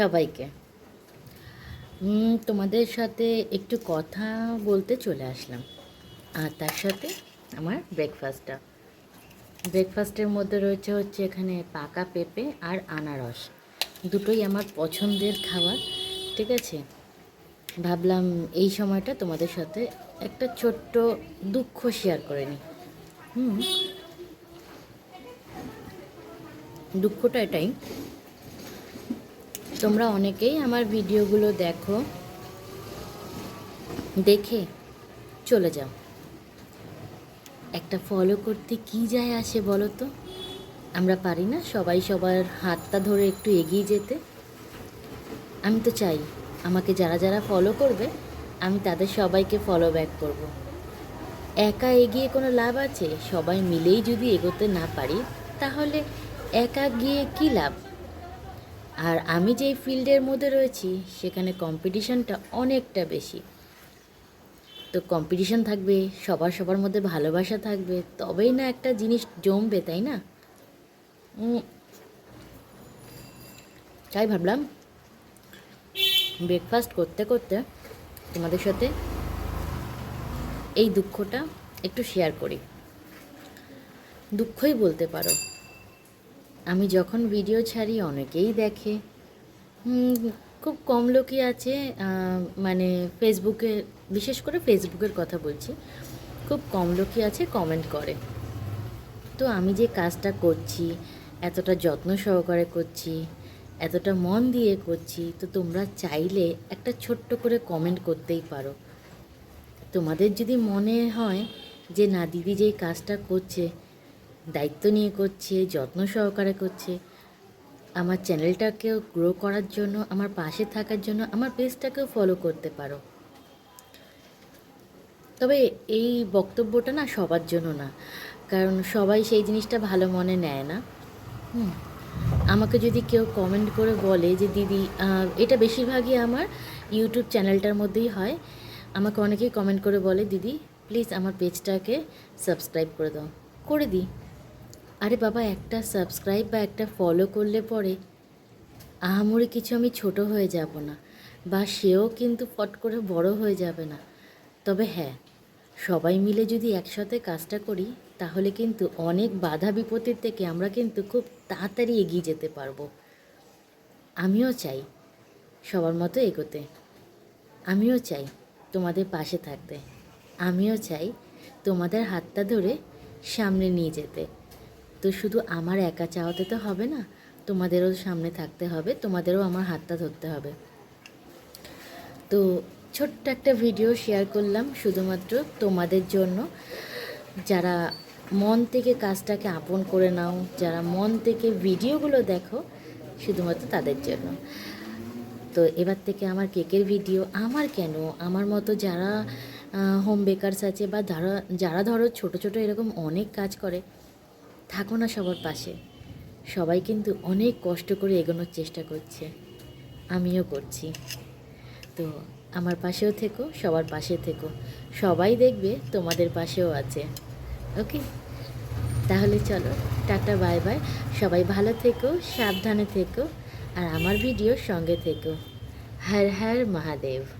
সবাইকে। তোমাদের সাথে একটু কথা বলতে চলে আসলাম। আর তার সাথে আমার ব্রেকফাস্টটা ব্রেকফাস্টের মধ্যে রয়েছে হচ্ছে এখানে পাকা পেঁপে আর আনারস। দুটোই আমার পছন্দের খাবার, ঠিক আছে? ভাবলাম এই সময়টা তোমাদের সাথে একটা ছোট্ট দুঃখ শেয়ার করে নিই। হুম। দুঃখটা এটাই তোমরা অনেকেই আমার ভিডিওগুলো দেখো। দেখে চলে যাও। একটা ফলো করতে কি যায় আসে বলো তো? আমরা পারি না সবাই সবার হাতটা ধরে একটু এগিয়ে যেতে। আমি তো চাই আমাকে যারা যারা ফলো করবে, আমি তাদের সবাইকে ফলো ব্যাক করব। একা এগিয়ে কোনো লাভ আছে? সবাই মিলেই যদি এগোতে না পারি, তাহলে একা গিয়ে কী লাভ? আর আমি যেই ফিল্ডের মধ্যে রয়েছি, সেখানে কম্পিটিশনটা অনেকটা বেশি। তো কম্পিটিশন থাকবে, সবার সবার মধ্যে ভালোবাসা থাকবে, তবেই না একটা জিনিস জমবে, তাই না? তাই ভাবলাম ব্রেকফাস্ট করতে করতে তোমাদের সাথে এই দুঃখটা একটু শেয়ার করি। দুঃখই বলতে পারো। আমি যখন ভিডিও ছাড়ি, অনেকেই দেখে। খুব কম লোকই আছে মানে ফেসবুকে বিশেষ করে ফেসবুকের কথা বলছি, খুব কম লোকই আছে কমেন্ট করে। তো আমি যে কাজটা করছি, এতটা যত্ন সহকারে করছি, এতটা মন দিয়ে করছি, তো তোমরা চাইলে একটা ছোট্ট করে কমেন্ট করতেই পারো। তোমাদের যদি মনে হয় যে, না, দিদি যেই কাজটা করছে দায়িত্ব নিয়ে করছে, যত্ন সহকারে করছে। আমার চ্যানেলটাকেও গ্রো করার জন্য, আমার পাশে থাকার জন্য, আমার পেজটাকেও ফলো করতে পারো। তবে এই বক্তব্যটা না সবার জন্য না, কারণ সবাই সেই জিনিসটা ভালো মনে নেয় না। হুম, আমাকে যদি কেউ কমেন্ট করে বলে যে, দিদি এটা বেশিরভাগই আমার ইউটিউব চ্যানেলটার মধ্যেই হয়। আমাকে অনেকেই কমেন্ট করে বলে, দিদি প্লিজ আমার পেজটাকে সাবস্ক্রাইব করে দাও। করে দিই। আরে বাবা, একটা সাবস্ক্রাইব বা একটা ফলো করলে পরে আহামরি কিছু আমি ছোট হয়ে যাব না বা সেও কিন্তু ফট করে বড় হয়ে যাবে না। তবে হ্যাঁ সবাই মিলে যদি একসাথে কাজটা করি, তাহলে কিন্তু অনেক বাধা বিপত্তির থেকে আমরা কিন্তু খুব তাড়াতাড়ি এগিয়ে যেতে পারব। আমিও চাই সবার মতো এগোতে। আমিও চাই তোমাদের পাশে থাকতে। আমিও চাই তোমাদের হাতটা ধরে সামনে নিয়ে যেতে। তো শুধু আমার একা চাওয়াতে তো হবে না, তোমাদেরও সামনে থাকতে হবে, তোমাদেরও আমার হাতটা ধরতে হবে। তো ছোট্ট একটা ভিডিও শেয়ার করলাম শুধুমাত্র তোমাদের জন্য। যারা মন থেকে কাজটাকে আপন করে নাও, যারা মন থেকে ভিডিওগুলো দেখো, শুধুমাত্র তাদের জন্য। তো এবার থেকে আমার কেকের ভিডিও, আমার কেন? আমার মতো যারা হোম বেকারস আছে বা যারা যারা ধরো ছোট ছোট এরকম অনেক কাজ করে থাকো না সবার পাশে। সবাই কিন্তু অনেক কষ্ট করে এগোনোর চেষ্টা করছে। আমিও করছি। তো আমার পাশেও থেকো, সবার পাশে থেকো। সবাই দেখবে তোমাদের পাশেও আছে। ওকে? তাহলে চলো, টাটা, বাই বাই। সবাই ভালো থেকো, সাবধানে থেকো। আর আমার ভিডিওর সঙ্গে থেকো। হর হর, মহাদেব।